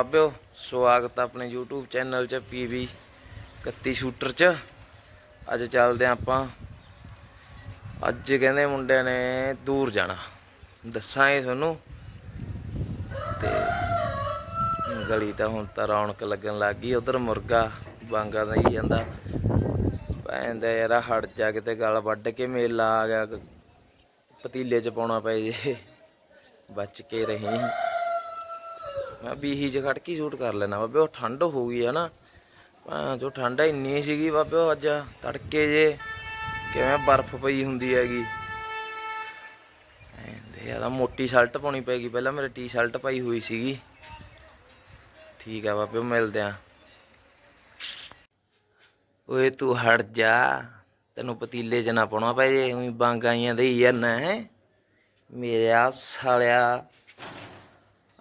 ਬਾਬਿਓ, ਸਵਾਗਤ ਆ ਆਪਣੇ YouTube ਚੈਨਲ 'ਚ PV 31 ਸ਼ੂਟਰ 'ਚ। ਅੱਜ ਚੱਲਦੇ ਆਂ ਆਪਾਂ। ਅੱਜ ਕਹਿੰਦੇ ਮੁੰਡਿਆਂ ਨੇ ਦੂਰ ਜਾਣਾ। ਦੱਸਾਂਗੇ ਤੁਹਾਨੂੰ। ਤੇ ਗਲੀ ਤਾਂ ਹੁਣ ਤਾਂ ਰੌਣਕ ਲੱਗਣ ਲੱਗ ਗਈ। ਉਧਰ ਮੁਰਗਾ ਬਾਂਗਾ ਦਾ ਹੀ ਜਾਂਦਾ। ਪੈਂਦਾ ਯਾਰ ਹਟ ਜਾ ਕਿਤੇ, ਗਲ ਵੱਢ ਕੇ ਮੇਲਾ ਆ ਗਿਆ। ਪਤੀਲੇ 'ਚ ਪਾਉਣਾ ਪਏ ਜੇ। ਬਚ ਕੇ ਰਹੀ। ਮੈਂ ਬੀਹੀ 'ਚ ਖੜ ਕੇ ਸ਼ੂਟ ਕਰ ਲੈਣਾ ਬਾਬੇ, ਉਹ ਠੰਡ ਹੋ ਗਈ ਹੈ ਨਾ। ਜੋ ਠੰਡ ਇੰਨੀ ਸੀਗੀ ਬਾਬੇ, ਉਹ ਅੱਜ ਤੜਕੇ ਜੇ ਕਿਵੇਂ ਬਰਫ਼ ਪਈ ਹੁੰਦੀ ਹੈਗੀ। ਐਂਦੇ ਮੋਟੀ ਸ਼ਰਟ ਪਾਉਣੀ ਪੈਗੀ ਪਹਿਲਾਂ ਮੇਰੇ ਟੀ-ਸ਼ਰਟ ਪਾਈ ਹੋਈ ਸੀਗੀ। ਠੀਕ ਆ ਬਾਬੇ, ਮਿਲਦੇ ਆ। ਓਏ, ਤੂੰ ਹਟ ਜਾ। ਤੈਨੂੰ ਪਤੀਲੇ 'ਚ ਨਾ ਪਾਉਣਾ ਪਏ ਜੇ। ਉਹੀ ਬਾਂਗਾਈਆਂ ਦੇਈ ਜਾਂਦਾ ਹੈ। ਮੇਰਾ ਸਾਲਿਆ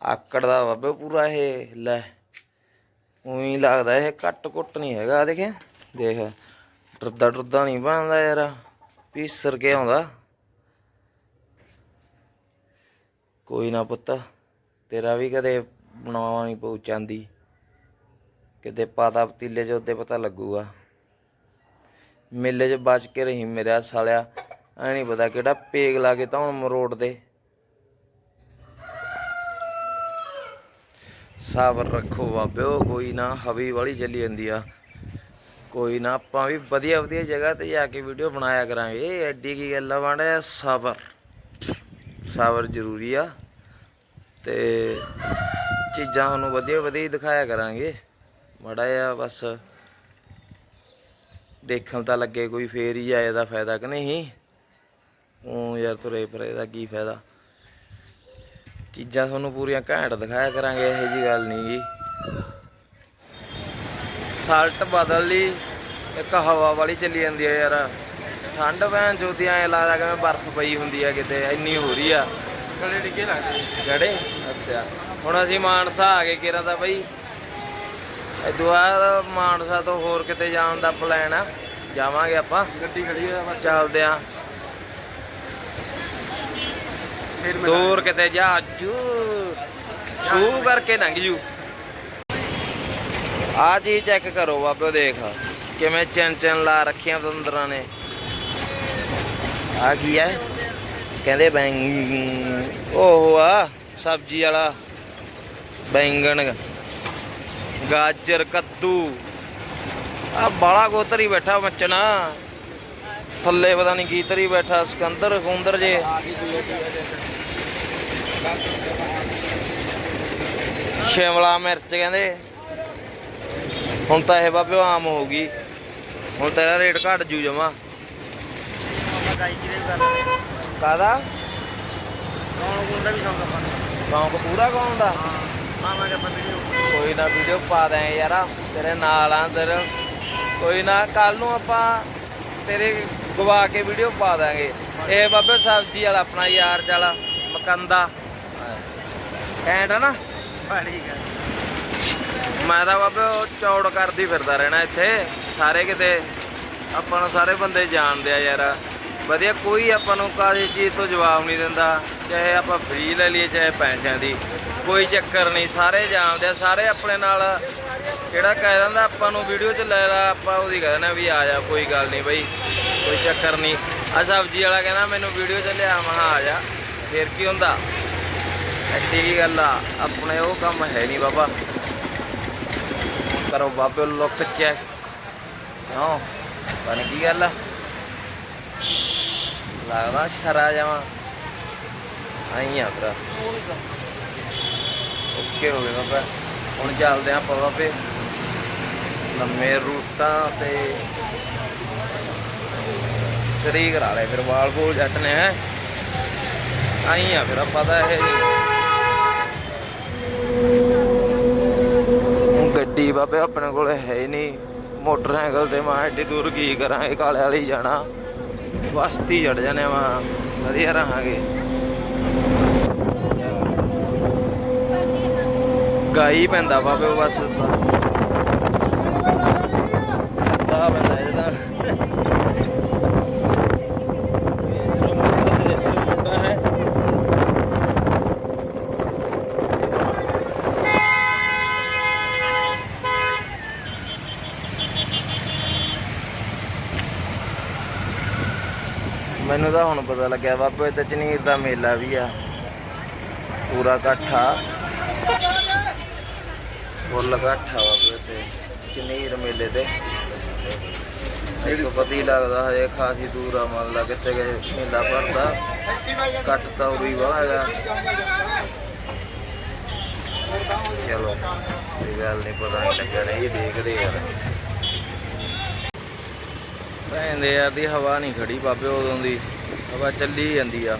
ਆਕੜ ਦਾ ਬਾਬੇ ਪੂਰਾ ਇਹ, ਲੈ। ਉਹੀ ਲੱਗਦਾ ਇਹ ਕੱਟ ਕੁੱਟ ਨਹੀਂ ਹੈਗਾ ਦੇਖਿਆ? ਦੇਖ। ਡਰਦਾ ਡਰਦਾ ਨਹੀਂ ਬਣਦਾ ਯਾਰ, ਪੀਸਰ ਕੇ ਆਉਂਦਾ। ਕੋਈ ਨਾ ਪੁੱਤ, ਤੇਰਾ ਵੀ ਕਦੇ ਬਣਾਵਾ ਨਹੀਂ ਪਊ ਚਾਂਦੀ। ਕਿਤੇ ਪਾਤਾ ਪਤੀਲੇ 'ਚ ਉੱਤੇ ਪਤਾ ਲੱਗੂਗਾ। ਮੇਲੇ 'ਚ ਬਚ ਕੇ ਰਹੀ ਮੇਰਾ ਸਾਲਿਆ, ਐ ਨਹੀਂ ਪਤਾ ਕਿਹੜਾ ਪੇਗ ਲਾ ਕੇ ਤਾਂ ਹੁਣ ਮਰੋੜ ਦੇ। ਸਾਬਰ ਰੱਖੋ ਬਾਬਿਓ, ਕੋਈ ਨਾ ਹਵੀ ਵਾਲੀ ਚੱਲੀ ਜਾਂਦੀ ਆ। ਕੋਈ ਨਾ ਆਪਾਂ ਵੀ ਵਧੀਆ ਵਧੀਆ ਜਗ੍ਹਾ ਤੇ ਜਾ ਕੇ ਵੀਡੀਓ ਬਣਾਇਆ ਕਰਾਂਗੇ। ਇਹ ਐਡੀ ਕੀ ਗੱਲ ਆ ਵਾਂਡਾ ਸਾਬਰ। ਸਾਬਰ ਜ਼ਰੂਰੀ ਆ। ਤੇ ਚੀਜ਼ਾਂ ਤੁਹਾਨੂੰ ਵਧੀਆ ਵਧੀਆ ਹੀ ਦਿਖਾਇਆ ਕਰਾਂਗੇ। ਮੜਾ ਆ ਬਸ ਦੇਖਣ ਤਾਂ ਲੱਗੇ ਕੋਈ ਫੇਰ ਹੀ ਆਏ ਦਾ ਫਾਇਦਾ ਕਿ ਨਹੀਂ? ਉਹ ਯਾਰ ਤੁਰੇ ਪਰੇ ਦਾ ਕੀ ਫਾਇਦਾ? ਚੀਜ਼ਾਂ ਤੁਹਾਨੂੰ ਪੂਰੀਆਂ ਘੈਂਟ ਦਿਖਾਇਆ ਕਰਾਂਗੇ ਇਹੋ ਜੀ ਗੱਲ ਨਹੀਂ ਜੀ। ਸਾਲਟ ਬਦਲ ਲਈ ਇੱਕ ਹਵਾ ਵਾਲੀ ਚੱਲੀ ਜਾਂਦੀ ਹੈ ਯਾਰ। ਠੰਡ ਭੈਣ ਜੋਦੀ ਐ ਲੱਗਦਾ ਕਿ ਬਰਫ਼ ਪਈ ਹੁੰਦੀ ਆ ਕਿਤੇ ਇੰਨੀ ਹੋ ਰਹੀ ਆ। ਗਲੇ ਡਿੱਗੇ ਲੱਗਦੇ ਗੜੇ? ਅੱਛਾ। ਹੁਣ ਅਸੀਂ ਮਾਨਸਾ ਆ ਗਏ ਕਿਰਾ ਦਾ ਬਈ। ਦੁਆ ਮਾਨਸਾ ਤੋਂ ਹੋਰ ਕਿਤੇ ਜਾਣ ਦਾ ਪਲਾਨ ਆ। ਜਾਵਾਂਗੇ ਆਪਾਂ। ਗੱਡੀ ਖੜੀ ਆ ਬਸ। ਚੱਲਦੇ ਆ ਫਿਰ ਮੈਂ ਦੂਰ ਕਿਤੇ ਜਾ, ਜੂ। ਸ਼ੂ ਕਰਕੇ ਲੰਘ ਜੂ। ਆ ਜੀ ਚੈੱਕ ਕਰੋ ਬਾਬਿਓ ਦੇਖ। ਕਿਵੇਂ ਚੈਨ ਚੈਨ ਲਾ ਰੱਖੀਆਂ ਤੰਦਰਾਂ ਨੇ। ਆ ਕੀ ਹੈ? ਕਹਿੰਦੇ ਬੈਂਗ ਉਹ ਆ, ਸਬਜ਼ੀ ਵਾਲਾ। ਬੈਂਗਣ ਗਾਜਰ, ਕੱਦੂ। ਆ ਬਾਲਾ ਗੋਤਰੀ ਬੈਠਾ ਮੱਚਣਾ। ਥੱਲੇ ਪਤਾ ਨਹੀਂ ਕੀ ਤਰੀ ਬੈਠਾ, ਸਿਕੰਦਰ, ਖੁੰਦਰ ਜੇ। ਸ਼ਿਮਲਾ ਮਿਰਚ ਕਹਿੰਦੇ। ਹੁਣ ਤਾਂ ਇਹ ਬਾਬਿਓ ਆਮ ਹੋ ਗਈ। ਹੁਣ ਤਾਂ ਰੇਟ ਘਟ ਜੂ ਜਮਾ। ਕਾਦਾ ਸ਼ੌਂਕ ਪੂਰਾ ਕੌਣ ਦਾ? ਕੋਈ ਨਾ ਵੀਡੀਓ ਪਾ ਦੇ ਯਾਰਾ, ਤੇਰੇ ਨਾਲ ਆ ਤੇਰੇ ਕੋਈ ਨਾ ਕੱਲ ਨੂੰ ਆਪਾਂ ਤੇਰੇ ਗਵਾ ਕੇ ਵੀਡੀਓ ਪਾ ਦਾਂਗੇ। ਇਹ ਬਾਬੇ ਸਬਜ਼ੀ ਵਾਲਾ ਆਪਣਾ ਯਾਰ ਚਾਲਾ ਮਕੰਦਾ। ਐਂਡ ਨਾ? ਹਾਂ ਠੀਕ ਹੈ ਮੈਂ ਤਾਂ ਬਾਬੇ ਉਹ ਚੌੜ ਕਰਦੀ ਫਿਰਦਾ ਰਹਿਣਾ ਇੱਥੇ। ਸਾਰੇ ਕਿਤੇ ਆਪਾਂ ਨੂੰ ਸਾਰੇ ਬੰਦੇ ਜਾਣਦੇ ਆ ਯਾਰ। ਵਧੀਆ ਕੋਈ ਆਪਾਂ ਨੂੰ ਕਾਹਦੀ ਚੀਜ਼ ਤੋਂ ਜਵਾਬ ਨਹੀਂ ਦਿੰਦਾ। ਚਾਹੇ ਆਪਾਂ ਫ੍ਰੀ ਲੈ ਲਈਏ ਚਾਹੇ ਪੈਸਿਆਂ ਦੀ। ਕੋਈ ਚੱਕਰ ਨਹੀਂ ਸਾਰੇ ਜਾਣਦੇ ਆ। ਸਾਰੇ ਆਪਣੇ ਨਾਲ ਕਿਹੜਾ ਕਹਿ ਦਿੰਦਾ ਆਪਾਂ ਨੂੰ ਵੀਡੀਓ 'ਚ ਲੈ ਲਾ ਆਪਾਂ ਉਹਦੀ ਕਹਿ ਦਿੰਦੇ ਵੀ ਆ ਜਾ ਕੋਈ ਗੱਲ ਨਹੀਂ ਬਈ। ਕੋਈ ਚੱਕਰ ਨਹੀਂ। ਆ ਸਬਜ਼ੀ ਵਾਲਾ ਕਹਿੰਦਾ, ਮੈਨੂੰ ਵੀਡੀਓ 'ਚ ਲਿਆ। ਮਹਾ ਆ ਜਾ। ਫੇਰ ਕੀ ਹੁੰਦਾ? ਐਡੀ ਕੀ ਗੱਲ ਆ? ਆਪਣੇ ਉਹ ਕੰਮ ਹੈ ਨਹੀਂ ਬਾਬਾ। ਕਰੋ ਬਾਬੇ ਲੁੱਕ ਚੈੱਕ ਕਿਉਂ? ਬਣ ਕੀ ਗੱਲ ਆ। ਲੱਗਦਾ ਸ਼ਰਾ ਜਾਵਾਂ। ਆਈ ਆ ਭਰਾ। ਓਕੇ ਹੋ ਗਿਆ ਬਾਬਾ। ਹੁਣ ਚੱਲਦੇ ਆਪਾਂ ਬਾਬੇ। ਲੰਮੇ ਰੂਟਾਂ ਤੇ ਸਰੀ ਕਰਾ ਲੈ ਫਿਰ ਵਾਲ ਬੋਲ ਜੱਟ ਨੇ ਆਈ ਆ ਫਿਰ, ਆਪਾਂ ਤਾਂ ਇਹ ਗੱਡੀ ਬਾਬੇ ਆਪਣੇ ਕੋਲ ਹੈ ਹੀ ਨਹੀਂ। ਮੋਟਰਸਾਈਕਲ ਤੇ ਮੈਂ ਐਡੀ ਦੂਰ ਕੀ ਕਰਾਂਗੇ, ਕਾਲੇ ਵਾਲੀ ਜਾਣਾ। ਬਸਤੀ ਜੜ ਜਾਣੇ ਵਾ ਵਧੀਆ ਰਹਾਂਗੇ। ਗਾਈ ਪੈਂਦਾ ਬਾਬੇ ਬਸ ਦਾ। ਮੈਨੂੰ ਤਾਂ ਹੁਣ ਪਤਾ ਲੱਗਿਆ ਬਾਬੇ ਤੇ ਚਨੀਰ ਦਾ ਮੇਲਾ ਵੀ ਆ। ਪੂਰਾ ਇਕੱਠਾ। ਫੁੱਲ ਇਕੱਠਾ ਬਾਬੇ ਤੇ, ਚਨੀਰ ਮੇਲੇ ਤੇ। ਇੱਕ ਪਤਾ ਹੀ ਲੱਗਦਾ ਹਜੇ ਖਾਸੀ ਦੂਰ ਆ, ਮੰਨ ਲਾ ਕਿੱਥੇ ਗਏ ਮੇਲਾ ਭਰਦਾ। ਕੱਟ ਤਾਂ ਉਰੀ ਵਾ ਹੈਗਾ। ਚਲੋ, ਇਹ ਗੱਲ ਨਹੀਂ ਪਤਾ ਨਹੀਂ ਲੱਗਿਆ ਇਹ ਦੇਖਦੇ ਯਾਰ। ਭੈਂਦੇ ਯਾਰ ਦੀ ਹਵਾ ਨਹੀਂ ਖੜੀ ਬਾਬੇ, ਉਦੋਂ ਦੀ ਹਵਾ ਚੱਲੀ ਜਾਂਦੀ ਆ।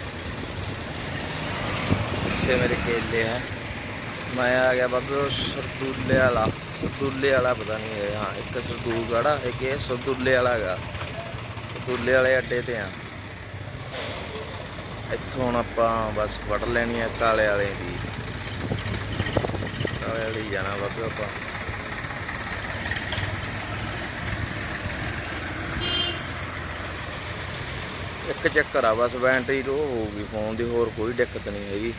ਪਿੱਛੇ ਮੇਰੇ ਕੇਲੇ ਹੈ ਮੈਂ ਆ ਗਿਆ ਬਾਬੇ ਸਰਦੂਲੇ ਵਾਲਾ ਸਰਦੂਲੇ ਵਾਲਾ ਪਤਾ ਨਹੀਂ ਇਹ, ਹਾਂ, ਇੱਕ ਸਰਦੂਲਗੜਾ ਇੱਕ ਇਹ ਸਰਦੂਲੇ ਵਾਲਾ ਹੈਗਾ। ਸਰਦੂਲੇ ਵਾਲੇ ਅੱਡੇ ਤੇ ਆ। ਇੱਥੋਂ ਹੁਣ ਆਪਾਂ ਬਸ ਫੜ ਲੈਣੀ ਆ ਕਾਲੇ ਵਾਲੇ ਦੀ। ਕਾਲੇ ਵਾਲੀ ਜਾਣਾ ਬਾਬੇ ਆਪਾਂ। ਇੱਕ ਚੱਕਰ ਆ, ਬਸ ਬੈਟਰੀ ਲੋ ਹੋਊਗੀ ਫੋਨ ਦੀ, ਹੋਰ ਕੋਈ ਦਿੱਕਤ ਨਹੀਂ ਹੈਗੀ।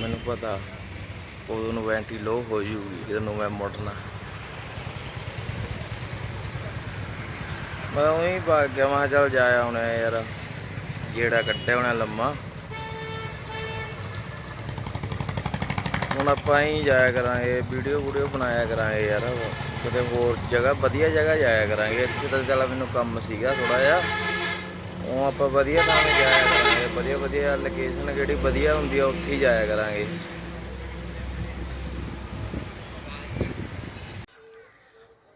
ਮੈਨੂੰ ਪਤਾ, ਉਦੋਂ ਨੂੰ ਬੈਟਰੀ ਲੋ ਹੋ ਜੂਗੀ ਜਦੋਂ ਮੈਂ ਮੁੜਨਾ। ਮੈਂ ਉਹੀ ਭਾਗ ਗਿਆ, ਮੈਂ ਚੱਲ ਜਾਇਆ ਹੁਣ ਯਾਰ ਜਿਹੜਾ ਕੱਟਿਆ ਹੋਣਾ ਲੰਮਾ। ਹੁਣ ਆਪਾਂ ਹੀ ਜਾਇਆ ਕਰਾਂਗੇ ਵੀਡੀਓ ਵੀਡੀਓ ਬਣਾਇਆ ਕਰਾਂਗੇ ਯਾਰ। ਕਿਤੇ ਹੋਰ ਜਗ੍ਹਾ ਵਧੀਆ ਜਗ੍ਹਾ ਜਾਇਆ ਕਰਾਂਗੇ। ਇੱਥੇ ਤਾਂ ਚੱਲ ਮੈਨੂੰ ਕੰਮ ਸੀਗਾ ਥੋੜਾ ਜਿਹਾ। ਉਹ ਆਪਾਂ ਵਧੀਆ ਥਾਂ ਤੇ ਜਾਇਆ ਕਰਾਂਗੇ। ਵਧੀਆ ਵਧੀਆ ਲੋਕੇਸ਼ਨ ਜਿਹੜੀ ਵਧੀਆ ਹੁੰਦੀ ਆ, ਉੱਥੇ ਹੀ ਜਾਇਆ ਕਰਾਂਗੇ।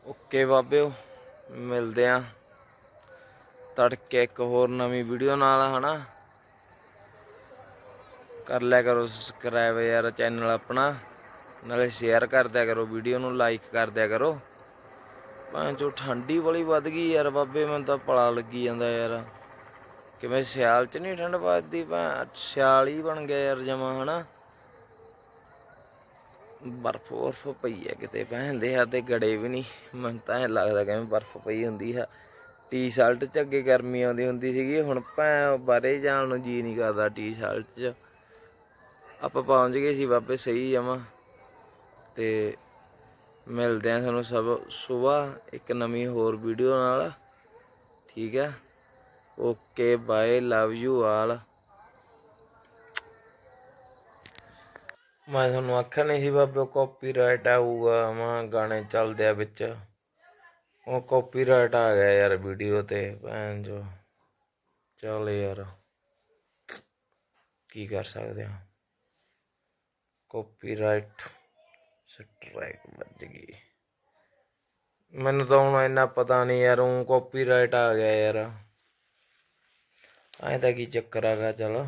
ਓਕੇ ਬਾਬਿਓ, ਮਿਲਦੇ ਆ। ਤੜਕੇ ਇੱਕ ਹੋਰ ਨਵੀਂ ਵੀਡੀਓ ਨਾਲ, ਹਨਾ? ਕਰ ਲਿਆ ਕਰੋ ਸਬਸਕ੍ਰਾਈਬ ਯਾਰ ਚੈਨਲ ਆਪਣਾ। ਨਾਲੇ ਸ਼ੇਅਰ ਕਰ ਦਿਆ ਕਰੋ ਵੀਡੀਓ ਨੂੰ ਲਾਈਕ ਕਰ ਦਿਆ ਕਰੋ। ਭਾਂ ਜੋ ਠੰਡੀ ਬੜੀ ਵੱਧ ਗਈ ਯਾਰ, ਬਾਬੇ, ਮੈਨੂੰ ਤਾਂ ਪਲਾ ਲੱਗੀ ਜਾਂਦਾ ਯਾਰ। ਕਿਵੇਂ ਸਿਆਲ ਚ ਨਹੀਂ ਠੰਡ ਵੱਧਦੀ ਭਾਂ ਸਿਆਲ ਹੀ ਬਣ ਗਿਆ ਯਾਰ ਜਮਾ, ਹਨਾ? ਬਰਫ ਬਰਫ ਪਈ ਹੈ ਕਿਤੇ ਭੈਂਦੇ ਆ ਤੇ ਗੜੇ ਵੀ ਨਹੀਂ। ਮੈਨੂੰ ਤਾਂ ਐਂ ਲੱਗਦਾ ਕਿਵੇਂ ਬਰਫ ਪਈ ਹੁੰਦੀ ਆ। ਟੀ-ਸ਼ਰਟ ਚ ਅੱਗੇ ਗਰਮੀ ਆਉਂਦੀ ਹੁੰਦੀ ਸੀਗੀ, ਹੁਣ ਭੈਂ ਬਾਰੇ ਜਾਣ ਨੂੰ ਜੀ ਨਹੀਂ ਕਰਦਾ ਟੀ-ਸ਼ਰਟ ਚ। ਆਪਾਂ ਪਹੁੰਚ ਗਏ ਸੀ ਬਾਬੇ, ਸਹੀ ਜਮਾ। ਤੇ ਮਿਲਦੇ ਆ ਤੁਹਾਨੂੰ ਸਭ ਸਵੇਰ, ਇੱਕ ਨਵੀਂ ਹੋਰ ਵੀਡੀਓ ਨਾਲ। ਠੀਕ ਹੈ? Okay, bye, love you all. ਮੈਂ ਤੁਹਾਨੂੰ ਆਖਿਆ ਨਹੀਂ ਸੀ ਬਾਬੇ ਕਾਪੀਰਾਈਟ ਆਊਗਾ, ਮੈਂ ਗਾਣੇ ਚੱਲਦੇ ਆ ਵਿੱਚ। ਉਹ ਕਾਪੀਰਾਈਟ ਆ ਗਿਆ ਯਾਰ ਵੀਡੀਓ ਤੇ, ਭੈਣ ਜੋ। ਚੱਲ ਯਾਰ, ਕੀ ਕਰ ਸਕਦੇ ਆ? ਕਾਪੀਰਾਈਟ ਸਟ੍ਰਾਈਕ ਵੱਜ ਗਈ। ਮੈਨੂੰ ਤਾਂ ਹੁਣ ਇੰਨਾ ਪਤਾ ਨਹੀਂ ਯਾਰ, ਉਹ ਕਾਪੀਰਾਈਟ ਆ ਗਿਆ ਯਾਰ। ਐਂ ਤਾਂ ਕੀ ਚੱਕਰ ਆਗਾ ਚਲ।